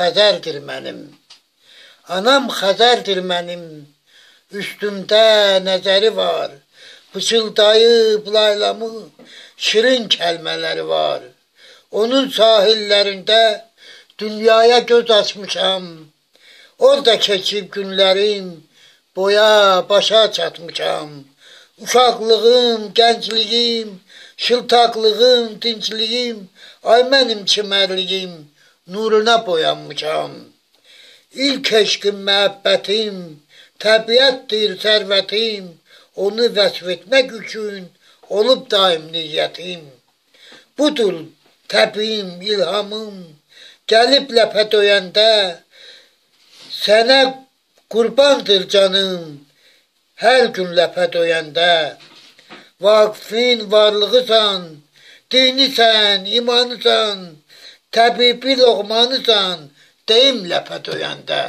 Xəzərdir mənim. Anam Xəzərdir mənim. Üstümdə nəzəri var. Pıçıldayıb laylamı şirin kəlmələri var. Onun sahillərində dünyaya göz açmışam. Orada keçib günlərim, boya, başa çatmışam. Uşaqlığım, gəncliyim, şıltaqlığım, dincliyim, ay mənim çimərliyim, nuruna boyanmışam. İlk eşqim, məhəbbətim, təbiətdir sərvətim, onu vəsf etmək üçün olub daim niyyətim. Budur təbim, ilhamım, gəlib ləpə döyəndə, sənə qurbandır canım, hər gün ləpə döyəndə. Vaqifin varlığısan, dinisən, imanısan, təbibi loğmanısan, deyim ləpə döyəndə.